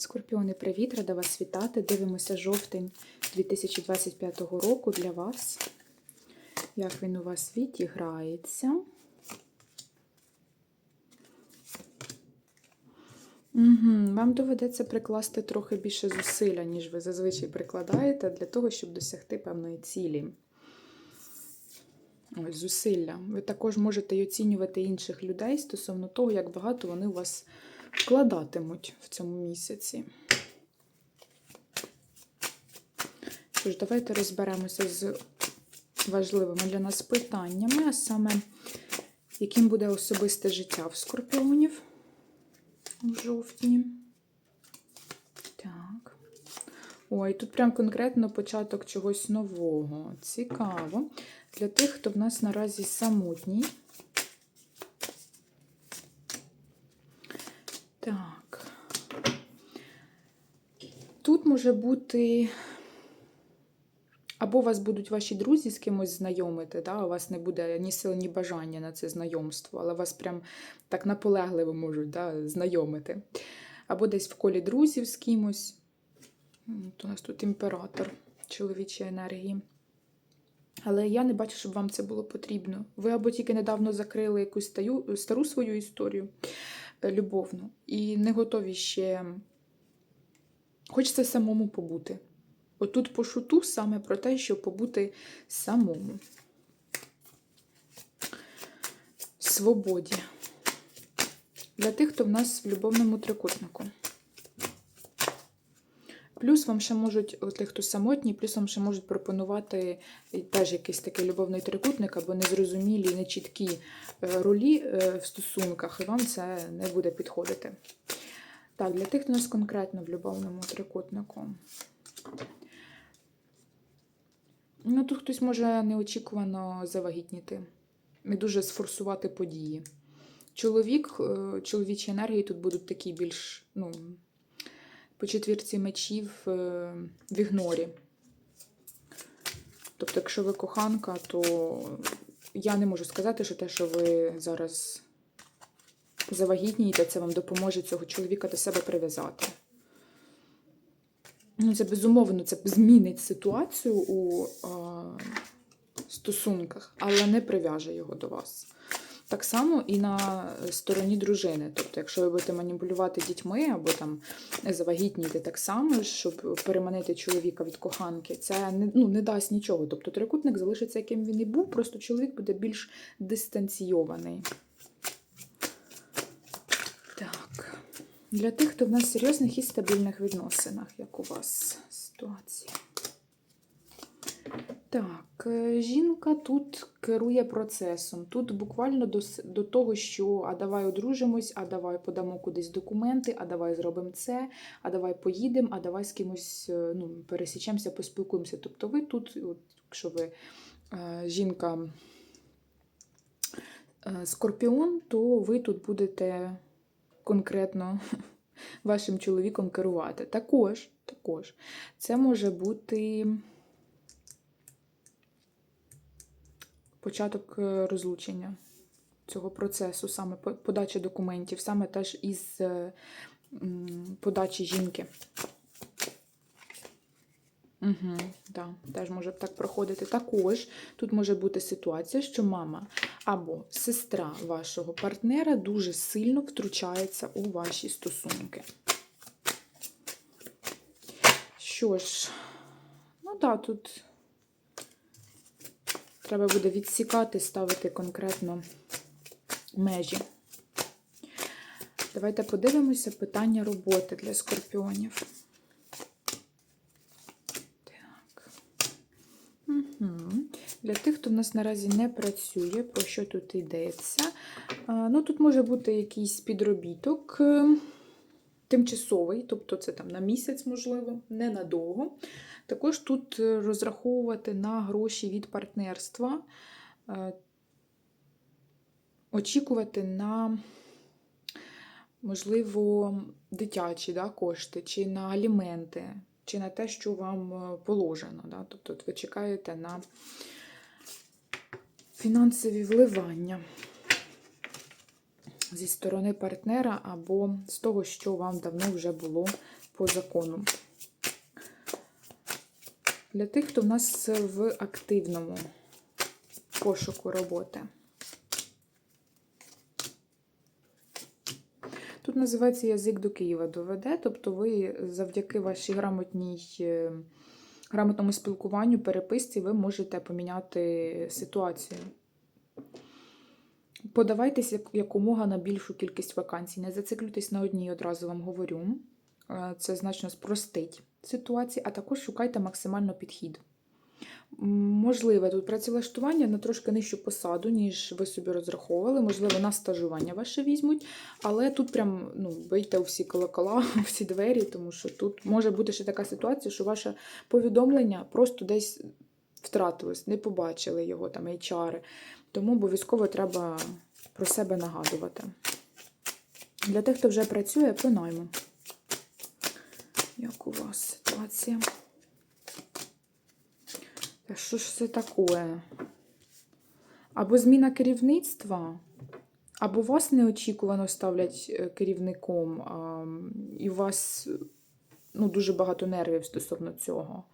Скорпіони, привіт! Рада вас вітати. Дивимося жовтень 2025 року для вас. Як він у вас відіграється. Угу. Вам доведеться прикласти трохи більше зусилля, ніж ви зазвичай прикладаєте, для того, щоб досягти певної цілі. Ось, зусилля. Ви також можете й оцінювати інших людей стосовно того, як багато вони у вас вкладатимуть в цьому місяці. Тож, давайте розберемося з важливими для нас питаннями, а саме, яким буде особисте життя в скорпіонів у жовтні. Так. Ой, тут прям конкретно початок чогось нового. Цікаво. Для тих, хто в нас наразі самотній. Так. Тут може бути. Або вас будуть ваші друзі з кимось знайомити, да? у вас не буде ні сил, ні бажання на це знайомство, але вас прям так наполегливо можуть да, знайомити. Або десь в колі друзів з кимось. От у нас тут імператор чоловічої енергії. Але я не бачу, щоб вам це було потрібно. Ви або тільки недавно закрили якусь стару свою історію е, любовну, і не готові ще. Хочеться самому побути. Отут по шуту саме про те, щоб побути самому. Свободі. Для тих, хто в нас в любовному трикутнику. Плюс вам ще можуть, от тих, хто самотній, плюс вам ще можуть пропонувати теж якийсь такий любовний трикутник або незрозумілі, нечіткі е, ролі е, в стосунках, і вам це не буде підходити. Так, для тих, хто нас конкретно в любовному трикутнику. Ну, тут хтось може неочікувано завагітніти, не дуже сфорсувати події. Чоловік, е, чоловічі енергії тут будуть такі більш, ну, по четвірці мечів е, в ігнорі. Тобто, якщо ви коханка, то я не можу сказати, що те, що ви зараз завагітнієте, це вам допоможе цього чоловіка до себе прив'язати. Ну, це безумовно, це змінить ситуацію у а, стосунках, але не прив'яже його до вас. Так само і на стороні дружини. Тобто, якщо ви будете маніпулювати дітьми або там завагітніти так само, щоб переманити чоловіка від коханки, це не, ну, не дасть нічого. Тобто трикутник залишиться, яким він і був, просто чоловік буде більш дистанційований. Так. Для тих, хто в нас в серйозних і стабільних відносинах, як у вас ситуація. Так, е, жінка тут керує процесом. Тут буквально до, до того, що а давай одружимось, а давай подамо кудись документи, а давай зробимо це, а давай поїдемо, а давай з кимось е, ну, пересічемося, поспілкуємося. Тобто ви тут, от, якщо ви е, жінка скорпіон, то ви тут будете конкретно вашим чоловіком керувати. Також, також це може бути початок е, розлучення цього процесу, саме по- подачі документів, саме теж із е, подачі жінки. Угу, да, теж може так проходити. Також тут може бути ситуація, що мама або сестра вашого партнера дуже сильно втручається у ваші стосунки. Що ж, ну так, да, тут треба буде відсікати, ставити конкретно межі. Давайте подивимося питання роботи для скорпіонів. Так. Угу. Для тих, хто в нас наразі не працює, про що тут йдеться? Ну, тут може бути якийсь підробіток е, тимчасовий, тобто це там на місяць, можливо, ненадовго. Також тут е, розраховувати на гроші від партнерства, е, очікувати на, можливо, дитячі да, кошти, чи на аліменти, чи на те, що вам положено. Да? Тобто ви чекаєте на фінансові вливання зі сторони партнера або з того, що вам давно вже було по закону. Для тих, хто в нас в активному пошуку роботи. Тут називається язик до Києва доведе, тобто ви завдяки вашій грамотній, е, грамотному спілкуванню, переписці, ви можете поміняти ситуацію. Подавайтесь якомога на більшу кількість вакансій. Не зациклюйтесь на одній, одразу вам говорю. Е, Це значно спростить ситуацію, а також шукайте максимально підхід. Можливе тут працевлаштування на трошки нижчу посаду, ніж ви собі розраховували. Можливо, на стажування ваше візьмуть, але тут прям ну, бийте у всі колокола, у всі двері, тому що тут може бути ще така ситуація, що ваше повідомлення просто десь втратилось, не побачили його там HR. Тому обов'язково треба про себе нагадувати. Для тих, хто вже працює, по найму. Як у вас ситуація? Що ж це таке? Або зміна керівництва, або вас неочікувано ставлять е, керівником, і у вас ну, дуже багато нервів стосовно цього.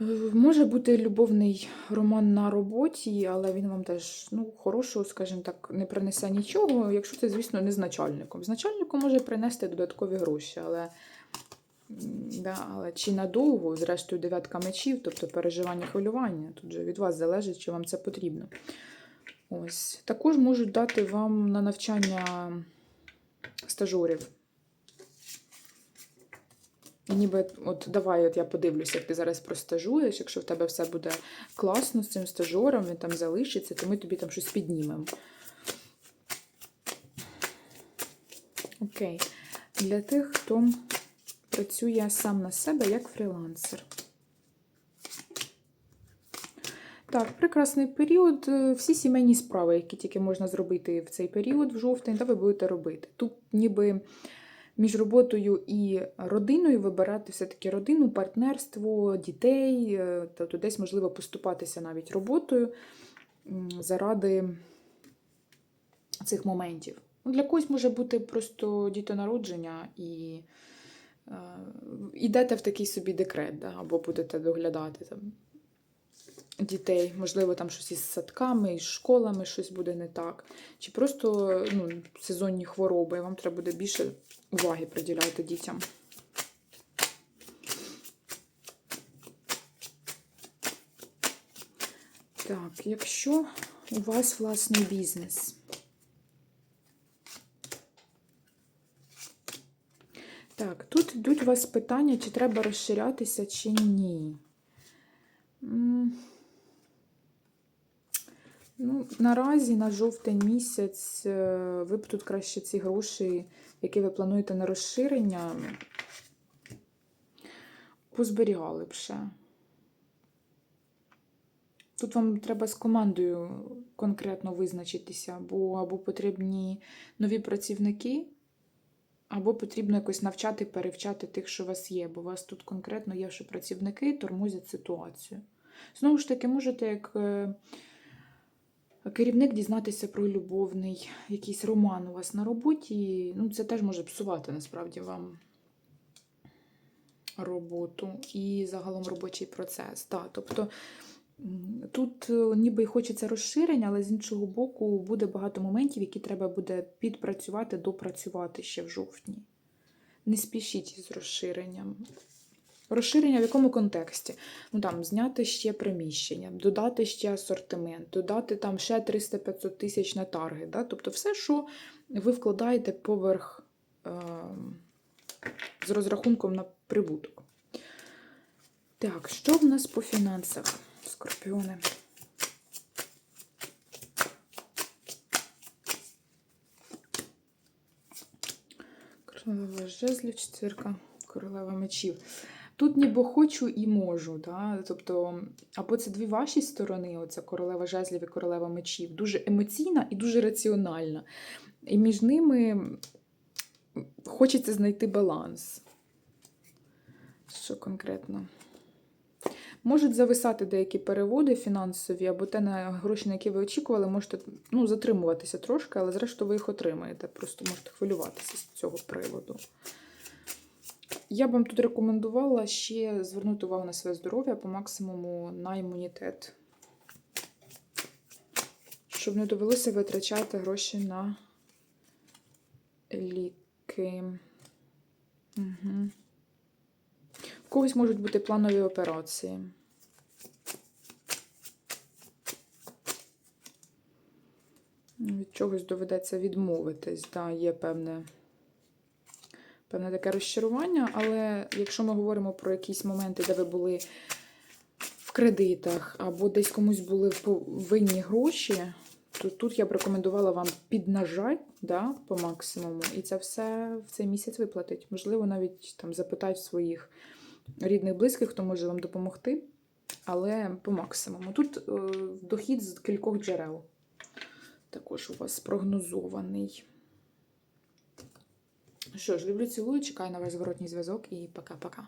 Е, Може бути любовний роман на роботі, але він вам теж ну, хорошого, скажімо так, не принесе нічого, якщо це, звісно, не з начальником. З начальником може принести додаткові гроші, але, да, але чи надовго, зрештою, дев'ятка мечів, тобто переживання хвилювання, тут же від вас залежить, чи вам це потрібно. Ось. Також можуть дати вам на навчання стажерів. І ніби, от давай, от я подивлюся, як ти зараз простажуєш. Якщо в тебе все буде класно з цим стажером, він там залишиться, то ми тобі там щось піднімемо. Окей. Для тих, хто працює сам на себе як фрілансер. Так, прекрасний період. Е, Всі сімейні справи, які тільки можна зробити в цей період, в жовтень, та ви будете робити. Тут ніби між роботою і родиною вибирати все-таки родину, партнерство, дітей, тобто десь можливо поступатися навіть роботою заради цих моментів. Для когось може бути просто дітонародження і йдете в такий собі декрет, да, або будете доглядати там дітей, можливо, там щось із садками, із школами щось буде не так. Чи просто ну, сезонні хвороби, вам треба буде більше уваги приділяти дітям. Так, якщо у вас власний бізнес. Так, тут йдуть у вас питання, чи треба розширятися, чи ні. Ну, наразі на жовтень місяць е, ви б тут краще ці гроші, які ви плануєте на розширення, позберігали б ще. Тут вам треба з командою конкретно визначитися, бо або потрібні нові працівники, або потрібно якось навчати, перевчати тих, що у вас є, бо у вас тут конкретно є, що працівники тормозять ситуацію. Знову ж таки, можете як е, керівник дізнатися про любовний якийсь роман у вас на роботі. Ну, це теж може псувати насправді вам роботу і загалом робочий процес. Так, тобто тут е, ніби й хочеться розширення, але з іншого боку буде багато моментів, які треба буде підпрацювати, допрацювати ще в жовтні. Не спішіть з розширенням. Розширення в якому контексті? Ну там зняти ще приміщення, додати ще асортимент, додати там ще 300-500 тисяч на таргет. Да? Тобто все, що ви вкладаєте поверх е- з розрахунком на прибуток. Так, що в нас по фінансах, скорпіони? Королева жезлів, четвірка, королева мечів. Тут ніби хочу і можу. Да? Тобто, або це дві ваші сторони, оця королева жезлів і королева мечів, дуже емоційна і дуже раціональна. І між ними хочеться знайти баланс. Що конкретно? Можуть зависати деякі переводи фінансові, або те на гроші, на які ви очікували, можете ну, затримуватися трошки, але зрештою ви їх отримаєте. Просто можете хвилюватися з цього приводу. Я б вам тут рекомендувала ще звернути увагу на своє здоров'я по максимуму на імунітет. Щоб не довелося витрачати гроші на ліки. Угу. Когось можуть бути планові операції. Від чогось доведеться відмовитись. Да, є певне, певне таке розчарування, але якщо ми говоримо про якісь моменти, де ви були в кредитах, або десь комусь були винні гроші, то тут я б рекомендувала вам піднажать да, по максимуму, і це все в цей місяць виплатить. Можливо, навіть там запитати своїх рідних, близьких, хто може вам допомогти, але по максимуму. Тут е, дохід з кількох джерел також у вас прогнозований. Що ж, люблю, цілую, чекаю на ваш зворотній зв'язок і пока-пока.